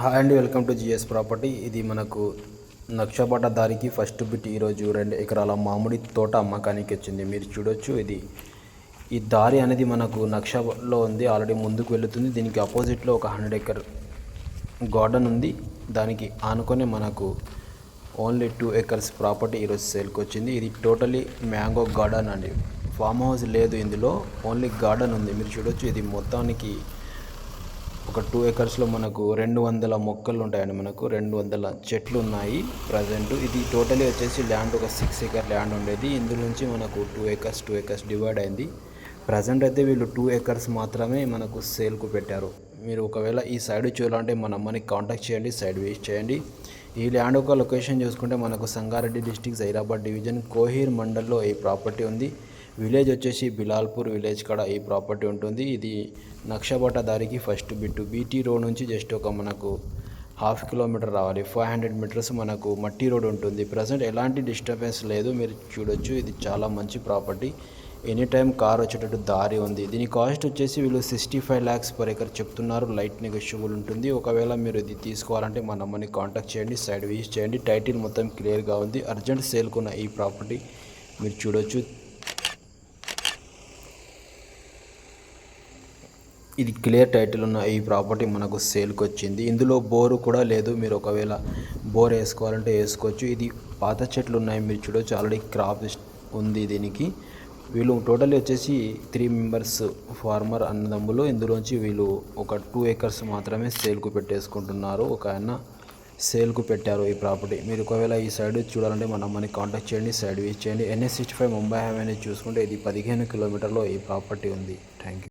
Hi అండి welcome to GS property ఇది మనకు నక్షపట దారికి ఫస్ట్ బిట్ ఈరోజు రెండు ఎకరాల మామిడి తోట అమ్మకానికి వచ్చింది. మీరు చూడొచ్చు ఇది ఈ దారి అనేది మనకు నక్షలో ఉంది. ఆల్రెడీ ముందుకు వెళుతుంది. దీనికి అపోజిట్లో ఒక హండ్రెడ్ ఎకర్ గార్డెన్ ఉంది. దానికి ఆనుకొని మనకు ఓన్లీ టూ ఎకర్స్ ప్రాపర్టీ ఈరోజు సేల్కి వచ్చింది. ఇది టోటలీ మ్యాంగో గార్డెన్ అండి. ఫామ్ హౌస్ లేదు ఇందులో ఓన్లీ గార్డెన్ ఉంది. మీరు చూడొచ్చు ఇది మొత్తానికి ఒక టూ ఎకర్స్లో మనకు రెండు వందల మొక్కలు ఉంటాయండి మనకు. రెండు వందల చెట్లు ఉన్నాయి ప్రజెంట్. ఇది టోటలీ వచ్చేసి ల్యాండ్ ఒక సిక్స్ ఎకర్ ల్యాండ్ ఉండేది. ఇందులో నుంచి మనకు two acres two acres divide అయింది. ప్రజెంట్ అయితే వీళ్ళు టూ ఎకర్స్ మాత్రమే మనకు సేల్కు పెట్టారు. మీరు ఒకవేళ ఈ సైడ్ చూడాలంటే మన అమ్మని కాంటాక్ట్ చేయండి సైడ్ వేస్ట్ చేయండి. ఈ ల్యాండ్ ఒక లొకేషన్ చూసుకుంటే మనకు సంగారెడ్డి డిస్టిక్ జైరాబాద్ డివిజన్ కోహీర్ మండల్లో ఈ ప్రాపర్టీ ఉంది. విలేజ్ వచ్చేసి బిలాల్పూర్ విలేజ్ కాడ ఈ ప్రాపర్టీ ఉంటుంది. ఇది నక్షబట దారికి ఫస్ట్ బిట్టు బీటీ రోడ్ నుంచి జస్ట్ ఒక మనకు హాఫ్ కిలోమీటర్ రావాలి. ఫైవ్ హండ్రెడ్ మీటర్స్ మనకు మట్టి రోడ్ ఉంటుంది. ప్రజెంట్ ఎలాంటి డిస్టర్బెన్స్ లేదు. మీరు చూడొచ్చు. ఇది చాలా మంచి ప్రాపర్టీ. ఎనీ టైం కార్ వచ్చేటట్టు దారి ఉంది. దీని కాస్ట్ వచ్చేసి వీళ్ళు sixty five lakhs per acre చెప్తున్నారు. లైట్ నెగోషియబుల్ ఉంటుంది. ఒకవేళ మీరు ఇది తీసుకోవాలంటే మా నమ్మని కాంటాక్ట్ చేయండి. సైడ్ విజిట్ చేయండి. టైటిల్ మొత్తం క్లియర్గా ఉంది. అర్జెంట్ సేల్కున్న ఈ ప్రాపర్టీ మీరు చూడొచ్చు. ఇది క్లియర్ టైటిల్ ఉన్న ఈ ప్రాపర్టీ మనకు సేల్కి వచ్చింది ఇందులో బోరు కూడా లేదు. మీరు ఒకవేళ బోర్ వేసుకోవాలంటే వేసుకోవచ్చు. ఇది పాత చెట్లు ఉన్నాయి. మీరు చూడవచ్చు ఆల్రెడీ క్రాప్ ఉంది దీనికి. వీళ్ళు టోటల్ వచ్చేసి త్రీ మెంబర్స్ ఫార్మర్ అన్నదమ్ములు. ఇందులోంచి వీళ్ళు ఒక టూ ఏకర్స్ మాత్రమే సేల్కు పెట్టేసుకుంటున్నారు. ఒక ఆయన సేల్కు పెట్టారు ఈ ప్రాపర్టీ. మీరు ఒకవేళ ఈ సైడ్ చూడాలంటే మనం మనకి కాంటాక్ట్ చేయండి. సైడ్ వీచ్ చేయండి. NH sixty five Mumbai highway అనేది చూసుకుంటే ఇది పదిహేను కిలోమీటర్లో ఈ ప్రాపర్టీ ఉంది. Thank you